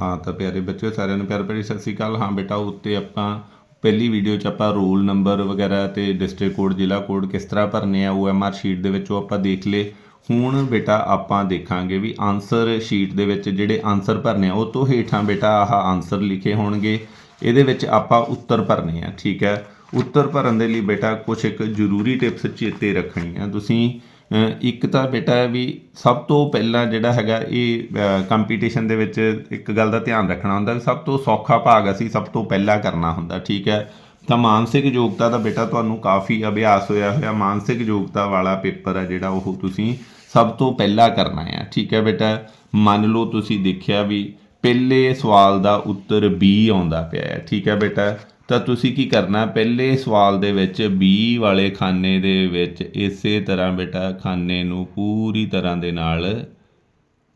ਹਾਂ, ਤਾਂ ਪਿਆਰੇ ਬੱਚਿਓ, ਸਾਰਿਆਂ ਨੂੰ ਪਿਆਰ ਭਰੀ ਸਤਿ ਸ੍ਰੀ ਅਕਾਲ। ਹਾਂ ਬੇਟਾ, ਉੱਤੇ ਆਪਾਂ ਪਹਿਲੀ ਵੀਡੀਓ 'ਚ ਆਪਾਂ ਰੋਲ ਨੰਬਰ ਵਗੈਰਾ ਤੇ ਡਿਸਟ੍ਰਿਕਟ ਕੋਡ ਜ਼ਿਲ੍ਹਾ ਕੋਡ ਕਿਸ ਤਰ੍ਹਾਂ ਭਰਨੇ ਆ OMR ਸ਼ੀਟ ਦੇ ਵਿੱਚ ਉਹ ਆਪਾਂ ਦੇਖ ਲਏ। ਹੁਣ ਬੇਟਾ ਆਪਾਂ ਦੇਖਾਂਗੇ ਵੀ ਆਨਸਰ ਸ਼ੀਟ ਦੇ ਵਿੱਚ ਜਿਹੜੇ ਆਨਸਰ ਭਰਨੇ ਆ, ਉਹ ਤੋਂ ਹੇਠਾਂ ਬੇਟਾ ਆਹ ਆਨਸਰ ਲਿਖੇ ਹੋਣਗੇ। ਇਹਦੇ ਵਿੱਚ ਆਪਾਂ ਉੱਤਰ ਭਰਨੇ ਆ, ਠੀਕ ਹੈ? ਉੱਤਰ ਭਰਨ ਦੇ ਲਈ ਬੇਟਾ ਕੁਝ ਇੱਕ ਜ਼ਰੂਰੀ ਟਿਪਸ ਚੇਤੇ ਰੱਖਣੀ ਰੱਖਣੀਆਂ ਤੁਸੀਂ ਇੱਕ ਤਾਂ ਬੇਟਾ ਵੀ ਸਭ ਤੋਂ ਪਹਿਲਾਂ ਜਿਹੜਾ ਹੈਗਾ ਇਹ ਕੰਪੀਟੀਸ਼ਨ ਦੇ ਵਿੱਚ ਇੱਕ ਗੱਲ ਦਾ ਧਿਆਨ ਰੱਖਣਾ ਹੁੰਦਾ ਵੀ ਸਭ ਤੋਂ ਸੌਖਾ ਭਾਗ ਅਸੀਂ ਸਭ ਤੋਂ ਪਹਿਲਾਂ ਕਰਨਾ ਹੁੰਦਾ, ਠੀਕ ਹੈ? ਤਾਂ ਮਾਨਸਿਕ ਯੋਗਤਾ ਦਾ ਬੇਟਾ ਤੁਹਾਨੂੰ ਕਾਫੀ ਅਭਿਆਸ ਹੋਇਆ ਹੋਇਆ, ਮਾਨਸਿਕ ਯੋਗਤਾ ਵਾਲਾ ਪੇਪਰ ਹੈ ਜਿਹੜਾ ਉਹ ਤੁਸੀਂ ਸਭ ਤੋਂ ਪਹਿਲਾਂ ਕਰਨਾ ਹੈ, ਠੀਕ ਹੈ ਬੇਟਾ? ਮੰਨ ਲਓ ਤੁਸੀਂ ਦੇਖਿਆ ਵੀ ਪਹਿਲੇ ਸਵਾਲ ਦਾ ਉੱਤਰ B ਆਉਂਦਾ ਪਿਆ ਹੈ, ਠੀਕ ਹੈ ਬੇਟਾ? ਤਾਂ ਤੁਸੀਂ ਕੀ ਕਰਨਾ? ਪਹਿਲੇ ਸਵਾਲ ਦੇ ਵਿੱਚ B ਵਾਲੇ ਖਾਨੇ ਦੇ ਵਿੱਚ ਇਸੇ ਤਰ੍ਹਾਂ ਬੇਟਾ ਖਾਨੇ ਨੂੰ ਪੂਰੀ ਤਰ੍ਹਾਂ ਦੇ ਨਾਲ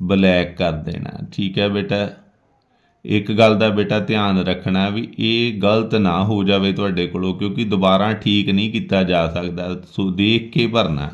ਬਲੈਕ ਕਰ ਦੇਣਾ। ਠੀਕ ਹੈ ਬੇਟਾ? ਇੱਕ ਗੱਲ ਦਾ ਬੇਟਾ ਧਿਆਨ ਰੱਖਣਾ ਵੀ ਇਹ ਗਲਤ ਨਾ ਹੋ ਜਾਵੇ ਤੁਹਾਡੇ ਕੋਲੋਂ, ਕਿਉਂਕਿ ਦੁਬਾਰਾ ਠੀਕ ਨਹੀਂ ਕੀਤਾ ਜਾ ਸਕਦਾ। ਸੋ ਦੇਖ ਕੇ ਭਰਨਾ।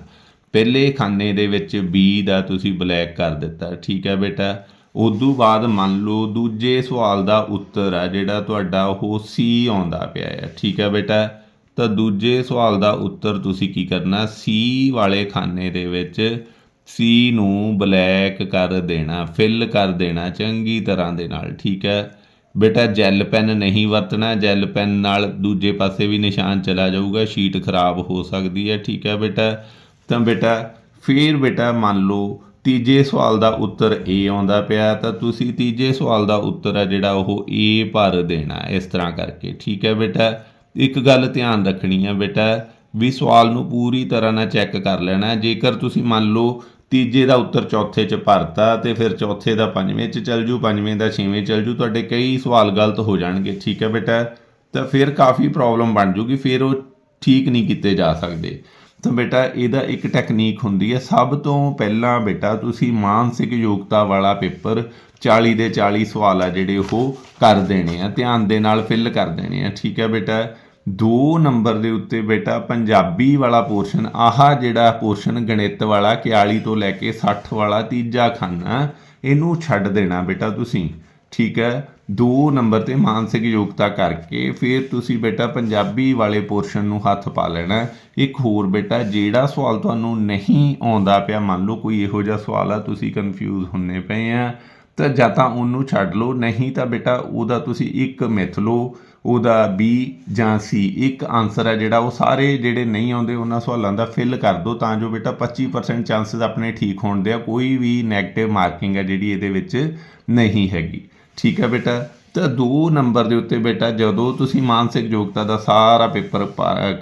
ਪਹਿਲੇ ਖਾਨੇ ਦੇ ਵਿੱਚ B ਦਾ ਤੁਸੀਂ ਬਲੈਕ ਕਰ ਦਿੱਤਾ। ਠੀਕ ਹੈ ਬੇਟਾ? ਉਦੋਂ ਬਾਅਦ ਮੰਨ ਲਓ ਦੂਜੇ ਸਵਾਲ ਦਾ ਉੱਤਰ ਆ ਜਿਹੜਾ ਤੁਹਾਡਾ ਉਹ ਸੀ ਆਉਂਦਾ ਪਿਆ ਹੈ। ਠੀਕ ਹੈ ਬੇਟਾ? ਤਾਂ ਦੂਜੇ ਸਵਾਲ ਦਾ ਉੱਤਰ ਤੁਸੀਂ ਕੀ ਕਰਨਾ? ਸੀ ਵਾਲੇ ਖਾਨੇ ਦੇ ਵਿੱਚ ਸੀ ਨੂੰ ਬਲੈਕ ਕਰ ਦੇਣਾ, ਫਿਲ ਕਰ ਦੇਣਾ ਚੰਗੀ ਤਰ੍ਹਾਂ ਦੇ ਨਾਲ। ਠੀਕ ਹੈ? ਬੇਟਾ, ਜੈਲ ਪੈਨ ਨਹੀਂ ਵਰਤਣਾ, ਜੈਲ ਪੈਨ ਨਾਲ ਦੂਜੇ ਪਾਸੇ ਵੀ ਨਿਸ਼ਾਨ ਚਲਾ ਜਾਊਗਾ, ਸ਼ੀਟ ਖਰਾਬ ਹੋ ਸਕਦੀ ਹੈ। ਠੀਕ ਹੈ ਬੇਟਾ? ਤਾਂ ਬੇਟਾ, ਫਿਰ ਬੇਟਾ ਮੰਨ ਲਓ ਤੀਜੇ ਸਵਾਲ ਦਾ ਉੱਤਰ A ਆਉਂਦਾ ਪਿਆ, ਤਾਂ ਤੁਸੀਂ ਤੀਜੇ ਸਵਾਲ ਦਾ ਉੱਤਰ ਆ ਜਿਹੜਾ ਉਹ A ਭਰ ਦੇਣਾ ਇਸ ਤਰ੍ਹਾਂ ਕਰਕੇ। ਠੀਕ ਹੈ ਬੇਟਾ? ਇੱਕ ਗੱਲ ਧਿਆਨ ਰੱਖਣੀ ਹੈ ਬੇਟਾ, ਵੀ ਸਵਾਲ ਨੂੰ ਪੂਰੀ ਤਰ੍ਹਾਂ ਨਾਲ ਚੈੱਕ ਕਰ ਲੈਣਾ ਜੇਕਰ ਤੁਸੀਂ ਮੰਨ ਲਓ ਤੀਜੇ ਦਾ ਉੱਤਰ ਚੌਥੇ 'ਚ ਭਰਤਾ, ਤੇ ਫਿਰ ਚੌਥੇ ਦਾ ਪੰਜਵੇਂ 'ਚ ਚੱਲ ਜੂ, ਪੰਜਵੇਂ ਦਾ ਛੇਵੇਂ ਚੱਲ ਜੂ, ਤੁਹਾਡੇ ਕਈ ਸਵਾਲ ਗਲਤ ਹੋ ਜਾਣਗੇ। ਠੀਕ ਹੈ ਬੇਟਾ? ਤਾਂ ਫਿਰ ਕਾਫੀ ਪ੍ਰੋਬਲਮ ਬਣ ਜੂਗੀ, ਫਿਰ ਉਹ ਠੀਕ ਨਹੀਂ ਕੀਤੇ ਜਾ ਸਕਦੇ। ਤਾਂ ਬੇਟਾ, ਇਹਦਾ ਇੱਕ ਟੈਕਨੀਕ ਹੁੰਦੀ ਹੈ। ਸਭ ਤੋਂ ਪਹਿਲਾਂ ਬੇਟਾ, ਤੁਸੀਂ ਮਾਨਸਿਕ ਯੋਗਤਾ ਵਾਲਾ ਪੇਪਰ 40 ਦੇ 40 ਸਵਾਲ ਆ ਜਿਹੜੇ ਉਹ ਕਰ ਦੇਣੇ ਆ, ਧਿਆਨ ਦੇ ਨਾਲ ਫਿਲ ਕਰ ਦੇਣੇ ਆ। ਠੀਕ ਹੈ ਬੇਟਾ? 2 ਨੰਬਰ ਦੇ ਉੱਤੇ ਬੇਟਾ, ਪੰਜਾਬੀ ਵਾਲਾ ਪੋਰਸ਼ਨ, ਆਹ ਜਿਹੜਾ ਪੋਰਸ਼ਨ ਗਣਿਤ ਵਾਲਾ 41 ਤੋਂ ਲੈ ਕੇ 60 ਵਾਲਾ ਤੀਜਾ ਖਾਨਾ ਇਹਨੂੰ ਛੱਡ ਦੇਣਾ ਬੇਟਾ ਤੁਸੀਂ। ਠੀਕ ਹੈ? ਦੋ ਨੰਬਰ ਤੇ ਮਾਨਸਿਕ ਯੋਗਤਾ ਕਰਕੇ ਫਿਰ ਤੁਸੀਂ ਬੇਟਾ ਪੰਜਾਬੀ ਵਾਲੇ ਪੋਰਸ਼ਨ ਨੂੰ ਹੱਥ ਪਾ ਲੈਣਾ ਇੱਕ ਹੋਰ ਬੇਟਾ, ਜਿਹੜਾ ਸਵਾਲ ਤੁਹਾਨੂੰ ਨਹੀਂ ਆਉਂਦਾ ਪਿਆ, ਮੰਨ ਲਓ ਕੋਈ ਇਹੋ ਜਿਹਾ ਸਵਾਲ ਆ, ਤੁਸੀਂ ਕਨਫਿਊਜ਼ ਹੁੰਨੇ ਪਏ ਆ, ਤਾਂ ਜਾਂ ਤਾਂ ਉਹਨੂੰ ਛੱਡ ਲਓ, ਨਹੀਂ ਤਾਂ ਬੇਟਾ ਉਹਦਾ ਤੁਸੀਂ ਇੱਕ ਮਿਥ ਲਓ, ਉਹਦਾ ਬੀ ਜਾਂ ਸੀ ਇੱਕ ਆਨਸਰ ਹੈ ਜਿਹੜਾ ਉਹ ਸਾਰੇ ਜਿਹੜੇ ਨਹੀਂ ਆਉਂਦੇ ਉਹਨਾਂ ਸਵਾਲਾਂ ਦਾ ਫਿਲ ਕਰ ਦਿਓ, ਤਾਂ ਜੋ ਬੇਟਾ 25% ਚਾਂਸਸ ਆਪਣੇ ਠੀਕ ਹੋਣ ਦੇ ਆ, ਕੋਈ ਵੀ 네ਗੇਟਿਵ ਮਾਰਕਿੰਗ ਹੈ ਜਿਹੜੀ ਇਹਦੇ ਵਿੱਚ ਨਹੀਂ ਹੈਗੀ। ਠੀਕ ਹੈ ਬੇਟਾ। ਤਾਂ 2 ਨੰਬਰ ਦੇ ਉੱਤੇ ਬੇਟਾ, ਜਦੋਂ ਤੁਸੀਂ ਮਾਨਸਿਕ ਯੋਗਤਾ ਦਾ ਸਾਰਾ ਪੇਪਰ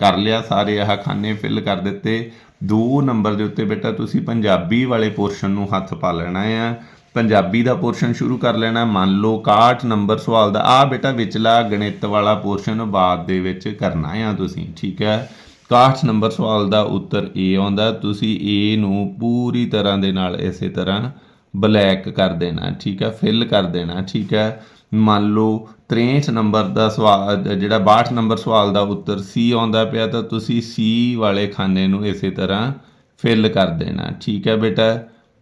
ਕਰ ਲਿਆ, ਸਾਰੇ ਆਹ ਖਾਨੇ ਫਿਲ ਕਰ ਦਿੱਤੇ 2 ਨੰਬਰ ਦੇ ਉੱਤੇ ਬੇਟਾ ਤੁਸੀਂ ਪੰਜਾਬੀ ਵਾਲੇ ਪੋਰਸ਼ਨ ਨੂੰ ਹੱਥ ਪਾ ਲੈਣਾ ਆ। ਪੰਜਾਬੀ ਦਾ ਪੋਰਸ਼ਨ ਸ਼ੁਰੂ ਕਰ ਲੈਣਾ। ਮੰਨ ਲਓ 61 ਨੰਬਰ ਸਵਾਲ ਦਾ ਆ ਬੇਟਾ ਵਿਚਲਾ ਗਣਿਤ ਵਾਲਾ ਪੋਰਸ਼ਨ ਬਾਅਦ ਦੇ ਵਿੱਚ ਕਰਨਾ ਆ ਤੁਸੀਂ, ਠੀਕ ਹੈ। 61 ਨੰਬਰ ਸਵਾਲ ਦਾ ਉੱਤਰ A ਆਉਂਦਾ, ਤੁਸੀਂ A ਨੂੰ ਪੂਰੀ ਤਰ੍ਹਾਂ ਦੇ ਨਾਲ ਇਸੇ ਤਰ੍ਹਾਂ ਬਲੈਕ ਕਰ ਦੇਣਾ, ਠੀਕ ਹੈ, ਫਿਲ ਕਰ ਦੇਣਾ, ਠੀਕ ਹੈ। ਮੰਨ ਲਓ 63 ਨੰਬਰ ਦਾ ਸਵਾਲ, ਜਿਹੜਾ 62 ਨੰਬਰ ਸਵਾਲ ਦਾ ਉੱਤਰ ਸੀ ਆਉਂਦਾ ਪਿਆ, ਤਾਂ ਤੁਸੀਂ ਸੀ ਵਾਲੇ ਖਾਨੇ ਨੂੰ ਇਸੇ ਤਰ੍ਹਾਂ ਫਿਲ ਕਰ ਦੇਣਾ, ਠੀਕ ਹੈ ਬੇਟਾ।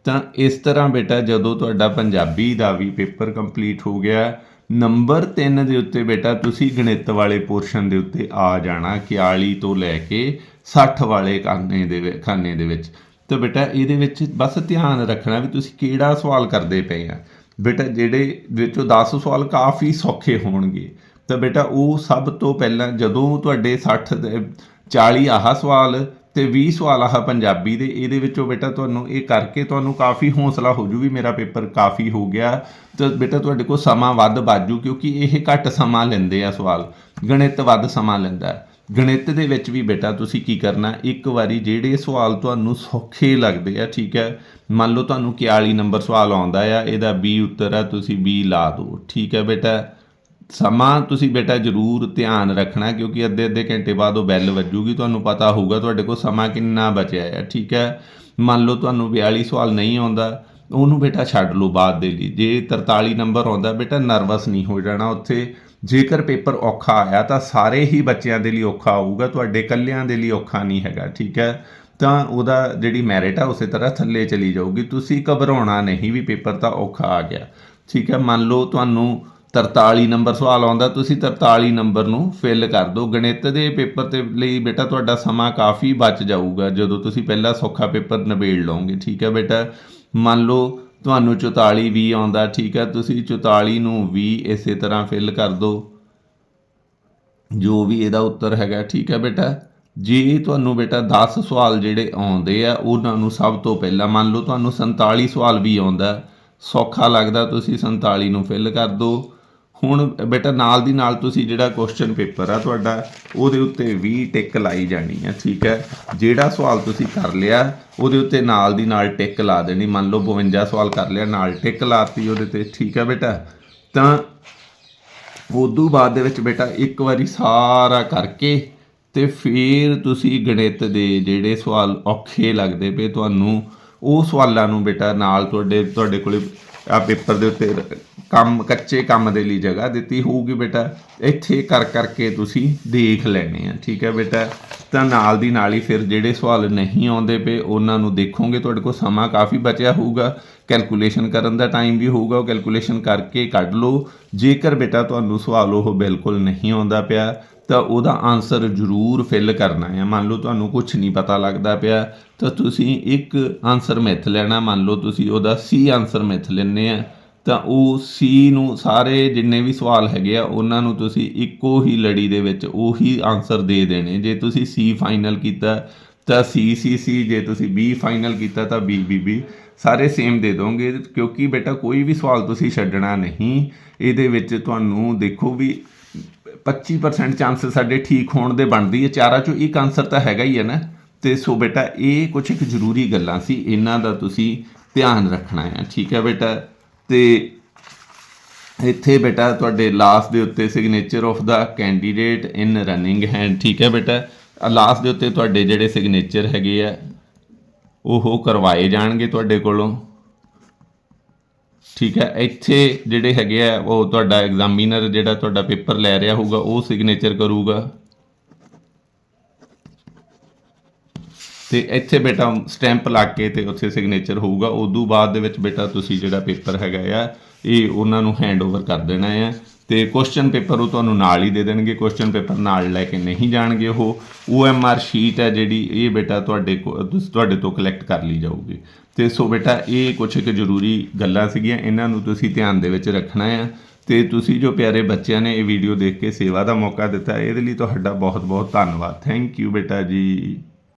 ਤਾਂ ਇਸ ਤਰ੍ਹਾਂ ਬੇਟਾ, ਜਦੋਂ ਤੁਹਾਡਾ ਪੰਜਾਬੀ ਦਾ ਵੀ ਪੇਪਰ ਕੰਪਲੀਟ ਹੋ ਗਿਆ, ਨੰਬਰ 3 ਦੇ ਉੱਤੇ ਬੇਟਾ, ਤੁਸੀਂ ਗਣਿਤ ਵਾਲੇ ਪੋਰਸ਼ਨ ਦੇ ਉੱਤੇ ਆ ਜਾਣਾ 41 ਤੋਂ ਲੈ ਕੇ 60 ਵਾਲੇ ਖਾਨੇ ਦੇ ਖਾਨੇ ਦੇ ਵਿੱਚ। ਤਾਂ ਬੇਟਾ ਇਹਦੇ ਵਿੱਚ ਬਸ ਧਿਆਨ ਰੱਖਣਾ ਵੀ ਤੁਸੀਂ ਕਿਹੜਾ ਸਵਾਲ ਕਰਦੇ ਪਏ ਆ। ਬੇਟਾ ਜਿਹੜੇ ਵਿੱਚੋਂ 10 ਸਵਾਲ ਕਾਫੀ ਸੌਖੇ ਹੋਣਗੇ। ਤਾਂ ਬੇਟਾ ਉਹ ਸਭ ਤੋਂ ਪਹਿਲਾਂ ਜਦੋਂ ਤੁਹਾਡੇ 60 ਦੇ 40 ਆਹ ਸਵਾਲ ਤੇ 20 ਸਵਾਲ ਆਹ ਪੰਜਾਬੀ ਦੇ, ਇਹਦੇ ਵਿੱਚੋਂ ਬੇਟਾ ਤੁਹਾਨੂੰ ਇਹ ਕਰਕੇ ਤੁਹਾਨੂੰ ਕਾਫੀ ਹੌਸਲਾ ਹੋ ਜੂ ਵੀ ਮੇਰਾ ਪੇਪਰ ਕਾਫੀ ਹੋ ਗਿਆ। ਤਾਂ ਬੇਟਾ ਤੁਹਾਡੇ ਕੋਲ ਸਮਾਂ ਵੱਧ ਬਾਜੂ ਕਿਉਂਕਿ ਇਹ ਘੱਟ ਸਮਾਂ ਲੈਂਦੇ ਆ ਸਵਾਲ। ਗਣਿਤ ਵੱਧ ਸਮਾਂ ਲੈਂਦਾ। ਗਣਿਤ ਦੇ ਵਿੱਚ ਵੀ ਬੇਟਾ ਤੁਸੀਂ ਕੀ ਕਰਨਾ? ਇੱਕ ਵਾਰੀ ਜਿਹੜੇ ਸਵਾਲ ਤੁਹਾਨੂੰ ਸੌਖੇ ਲੱਗਦੇ ਆ, ਠੀਕ ਹੈ? ਮੰਨ ਲਓ ਤੁਹਾਨੂੰ 41 ਨੰਬਰ ਸਵਾਲ ਆਉਂਦਾ ਆ, ਇਹਦਾ B ਉੱਤਰ ਆ, ਤੁਸੀਂ B ਲਾ ਦਿਓ, ਠੀਕ ਹੈ ਬੇਟਾ? ਸਮਾਂ ਤੁਸੀਂ ਬੇਟਾ ਜ਼ਰੂਰ ਧਿਆਨ ਰੱਖਣਾ, ਕਿਉਂਕਿ ਅੱਧੇ ਅੱਧੇ ਘੰਟੇ ਬਾਅਦ ਉਹ ਬੈਲ ਵੱਜੂਗੀ, ਤੁਹਾਨੂੰ ਪਤਾ ਹੋਊਗਾ ਤੁਹਾਡੇ ਕੋਲ ਸਮਾਂ ਕਿੰਨਾ ਬਚਿਆ ਹੈ ਠੀਕ ਹੈ? ਮੰਨ ਲਓ ਤੁਹਾਨੂੰ 42 ਸਵਾਲ ਨਹੀਂ ਆਉਂਦਾ, ਉਹਨੂੰ ਬੇਟਾ ਛੱਡ ਲਓ ਬਾਅਦ ਦੇ ਲਈ, ਜੇ 43 ਨੰਬਰ ਆਉਂਦਾ, ਬੇਟਾ ਨਰਵਸ ਨਹੀਂ ਹੋ ਜਾਣਾ ਉੱਥੇ। ਜੇਕਰ ਪੇਪਰ ਔਖਾ ਆਇਆ ਤਾਂ ਸਾਰੇ ਹੀ ਬੱਚਿਆਂ ਦੇ ਲਈ ਔਖਾ ਆਊਗਾ ਤੁਹਾਡੇ ਇਕੱਲਿਆਂ ਦੇ ਲਈ ਔਖਾ ਨਹੀਂ ਹੈਗਾ, ਠੀਕ ਹੈ? ਤਾਂ ਉਹਦਾ ਜਿਹੜੀ ਮੈਰਿਟ ਆ ਉਸੇ ਤਰ੍ਹਾਂ ਥੱਲੇ ਚਲੀ ਜਾਊਗੀ। ਤੁਸੀਂ ਘਬਰਾਉਣਾ ਨਹੀਂ ਵੀ ਪੇਪਰ ਤਾਂ ਔਖਾ ਆ ਗਿਆ, ਠੀਕ ਹੈ? ਮੰਨ ਲਓ ਤੁਹਾਨੂੰ 43 ਨੰਬਰ ਸਵਾਲ ਆਉਂਦਾ, ਤੁਸੀਂ 43 ਨੰਬਰ ਨੂੰ ਫਿਲ ਕਰ ਦਿਓ। ਗਣਿਤ ਦੇ ਪੇਪਰ ਤੇ ਲਈ ਬੇਟਾ ਤੁਹਾਡਾ ਸਮਾਂ ਕਾਫੀ ਬਚ ਜਾਊਗਾ ਜਦੋਂ ਤੁਸੀਂ ਪਹਿਲਾ ਸੌਖਾ ਪੇਪਰ ਨਿਬੇੜ ਲਓਗੇ, ਠੀਕ ਹੈ ਬੇਟਾ? ਮੰਨ ਲਓ ਤੁਹਾਨੂੰ 44 ਵੀ ਆਉਂਦਾ, ਠੀਕ ਹੈ? ਤੁਸੀਂ 44 ਨੂੰ ਵੀ ਇਸੇ ਤਰ੍ਹਾਂ ਫਿਲ ਕਰ ਦਿਓ ਜੋ ਵੀ ਇਹਦਾ ਉੱਤਰ ਹੈਗਾ, ਠੀਕ ਹੈ ਬੇਟਾ? ਜੇ ਤੁਹਾਨੂੰ ਬੇਟਾ 10 ਸਵਾਲ ਜਿਹੜੇ ਆਉਂਦੇ ਆ, ਉਹਨਾਂ ਨੂੰ ਸਭ ਤੋਂ ਪਹਿਲਾਂ ਮੰਨ ਲਓ, ਤੁਹਾਨੂੰ 47 ਸਵਾਲ ਵੀ ਆਉਂਦਾ। ਸੌਖਾ ਲੱਗਦਾ ਤੁਸੀਂ 47 ਨੂੰ ਫਿਲ ਕਰ ਦਿਓ ਹੁਣ ਬੇਟਾ ਨਾਲ ਦੀ ਨਾਲ ਤੁਸੀਂ ਜਿਹੜਾ ਕੁਐਸਚਨ ਪੇਪਰ ਆ ਤੁਹਾਡਾ, ਉਹਦੇ ਉੱਤੇ ਵੀ ਟਿਕ ਲਾਈ ਜਾਣੀ ਹੈ ਠੀਕ ਹੈ? ਜਿਹੜਾ ਸਵਾਲ ਤੁਸੀਂ ਕਰ ਲਿਆ, ਉਹਦੇ ਉੱਤੇ ਨਾਲ ਦੀ ਨਾਲ ਟਿਕ ਲਾ ਦੇਣੀ। ਮੰਨ ਲਓ 52 ਸਵਾਲ ਕਰ ਲਿਆ, ਨਾਲ ਟਿਕ ਲਾਤੀ ਉਹਦੇ ਤੇ, ਠੀਕ ਹੈ ਬੇਟਾ? ਤਾਂ ਉਦੋਂ ਬਾਅਦ ਦੇ ਵਿੱਚ ਬੇਟਾ ਇੱਕ ਵਾਰੀ ਸਾਰਾ ਕਰਕੇ ਤੇ ਫਿਰ ਤੁਸੀਂ ਗਣਿਤ ਦੇ ਜਿਹੜੇ ਸਵਾਲ ਔਖੇ ਲੱਗਦੇ ਪਏ ਤੁਹਾਨੂੰ, ਉਹ ਸਵਾਲਾਂ ਨੂੰ ਬੇਟਾ ਨਾਲ ਤੁਹਾਡੇ ਤੁਹਾਡੇ ਕੋਲੇ ਆ ਪੇਪਰ ਦੇ ਉੱਤੇ ਕੰਮ, ਕੱਚੇ ਕੰਮ ਦੇ ਲਈ ਜਗ੍ਹਾ ਦਿੱਤੀ ਹੋਊਗੀ ਬੇਟਾ। ਇੱਥੇ ਕਰ ਕਰਕੇ ਤੁਸੀਂ ਦੇਖ ਲੈਣੇ ਆ, ਠੀਕ ਹੈ ਬੇਟਾ। ਤਾਂ ਨਾਲ ਦੀ ਨਾਲ ਹੀ ਫਿਰ ਜਿਹੜੇ ਸਵਾਲ ਨਹੀਂ ਆਉਂਦੇ ਪਏ, ਉਹਨਾਂ ਨੂੰ ਦੇਖੋਗੇ, ਤੁਹਾਡੇ ਕੋਲ ਸਮਾਂ ਕਾਫੀ ਬਚਿਆ ਹੋਊਗਾ। ਕੈਲਕੂਲੇਸ਼ਨ ਕਰਨ ਦਾ ਟਾਈਮ ਵੀ ਹੋਊਗਾ, ਉਹ ਕੈਲਕੂਲੇਸ਼ਨ ਕਰਕੇ ਕੱਢ ਲਓ। ਜੇਕਰ ਬੇਟਾ ਤੁਹਾਨੂੰ ਸਵਾਲ ਉਹ ਬਿਲਕੁਲ ਨਹੀਂ ਆਉਂਦਾ ਪਿਆ ਤਾਂ ਉਹਦਾ ਆਨਸਰ ਜ਼ਰੂਰ ਫਿਲ ਕਰਨਾ ਹੈ। ਮੰਨ ਲਓ ਤੁਹਾਨੂੰ ਕੁਝ ਨਹੀਂ ਪਤਾ ਲੱਗਦਾ ਪਿਆ, ਤਾਂ ਤੁਸੀਂ ਇੱਕ ਆਨਸਰ ਮਿਥ ਲੈਣਾ। ਮੰਨ ਲਓ ਤੁਸੀਂ ਉਹਦਾ ਸੀ ਆਨਸਰ ਮਿਥ ਲੈਣੇ ਆ, ਤਾਂ ਉਹ ਸੀ ਨੂੰ ਸਾਰੇ ਜਿੰਨੇ ਵੀ ਸਵਾਲ ਹੈਗੇ ਆ, ਉਹਨਾਂ ਨੂੰ ਤੁਸੀਂ ਇੱਕੋ ਹੀ ਲੜੀ ਦੇ ਵਿੱਚ ਉਹੀ ਆਨਸਰ ਦੇ ਦੇਣੇ। ਜੇ ਤੁਸੀਂ ਸੀ ਫਾਈਨਲ ਕੀਤਾ, ਤਾਂ ਸੀ ਸੀ ਸੀ ਜੇ ਤੁਸੀਂ ਬੀ ਫਾਈਨਲ ਕੀਤਾ, ਤਾਂ ਬੀ ਬੀ ਬੀ ਸਾਰੇ ਸੇਮ ਦੇ ਦੋਗੇ, ਕਿਉਂਕਿ ਬੇਟਾ ਕੋਈ ਵੀ ਸਵਾਲ ਤੁਸੀਂ ਛੱਡਣਾ ਨਹੀਂ। ਇਹਦੇ ਵਿੱਚ ਤੁਹਾਨੂੰ ਦੇਖੋ ਵੀ 25% ਚਾਂਸ ਸਾਡੇ ਠੀਕ ਹੋਣ ਦੇ ਬਣਦੀ ਹੈ। ਚਾਰਾਂ ਚੋਂ ਇੱਕ ਆਨਸਰ ਤਾਂ ਹੈਗਾ ਹੀ ਹੈ ਨਾ। ਤੇ ਸੋ ਬੇਟਾ, ਇਹ ਕੁਝ ਇੱਕ ਜ਼ਰੂਰੀ ਗੱਲਾਂ ਸੀ। ਇਹਨਾਂ ਦਾ ਤੁਸੀਂ ਧਿਆਨ ਰੱਖਣਾ ਹੈ। ਠੀਕ ਹੈ ਬੇਟਾ? ਤੇ ਇੱਥੇ ਬੇਟਾ ਤੁਹਾਡੇ ਲਾਸਟ ਦੇ ਉੱਤੇ ਸਿਗਨੇਚਰ ਆਫ ਦਾ ਕੈਂਡੀਡੇਟ ਇਨ ਰਨਿੰਗ ਹੈਂਡ ਠੀਕ ਹੈ ਬੇਟਾ? ਲਾਸਟ ਦੇ ਉੱਤੇ ਤੁਹਾਡੇ ਜਿਹੜੇ ਸਿਗਨੇਚਰ ਹੈਗੇ ਆ, ਉਹ ਕਰਵਾਏ ਜਾਣਗੇ ਤੁਹਾਡੇ ਕੋਲੋਂ। ਠੀਕ ਹੈ, ਇੱਥੇ ਜਿਹੜੇ ਹੈਗੇ ਆ, ਉਹ ਤੁਹਾਡਾ ਐਗਜ਼ਾਮੀਨਰ ਜਿਹੜਾ ਤੁਹਾਡਾ ਪੇਪਰ ਲੈ ਰਿਹਾ ਹੋਊਗਾ, ਉਹ ਸਿਗਨੇਚਰ ਕਰੂਗਾ। ਤੇ ਇੱਥੇ ਬੇਟਾ ਸਟੈਂਪ ਲਾ ਕੇ ਤੇ ਉੱਥੇ ਸਿਗਨੇਚਰ ਹੋਊਗਾ। ਉਦੋਂ ਬਾਅਦ ਦੇ ਵਿੱਚ ਬੇਟਾ ਤੁਸੀਂ ਜਿਹੜਾ ਪੇਪਰ ਹੈਗਾ ਆ, ਇਹ ਉਹਨਾਂ ਨੂੰ ਹੈਂਡਓਵਰ ਕਰ ਦੇਣਾ ਹੈ ਤੇ ਕੁਐਸਚਨ ਪੇਪਰ ਉਹ ਤੁਹਾਨੂੰ ਨਾਲ ਹੀ ਦੇ ਦੇਣਗੇ ਕੁਐਸਚਨ ਪੇਪਰ ਨਾਲ ਲੈ ਕੇ ਨਹੀਂ ਜਾਣਗੇ ਉਹ। OMR ਸ਼ੀਟ ਹੈ ਜਿਹੜੀ, ਇਹ ਬੇਟਾ ਤੁਹਾਡੇ ਕੋ- ਤੁਹਾਡੇ ਤੋਂ ਕਲੈਕਟ ਕਰ ਲਈ ਜਾਊਗੀ। ਤੇ ਸੋ ਬੇਟਾ, ਇਹ ਕੁਝ ਇੱਕ ਜ਼ਰੂਰੀ ਗੱਲਾਂ ਸੀਗੀਆਂ, ਇਹਨਾਂ ਨੂੰ ਤੁਸੀਂ ਧਿਆਨ ਦੇ ਵਿੱਚ ਰੱਖਣਾ ਆ। ਤੇ ਤੁਸੀਂ ਜੋ ਪਿਆਰੇ ਬੱਚਿਆਂ ਨੇ ਇਹ ਵੀਡੀਓ ਦੇਖ ਕੇ ਸੇਵਾ ਦਾ ਮੌਕਾ ਦਿੱਤਾ, ਇਹਦੇ ਲਈ ਤੁਹਾਡਾ ਬਹੁਤ ਬਹੁਤ ਧੰਨਵਾਦ। ਥੈਂਕ ਯੂ ਬੇਟਾ ਜੀ।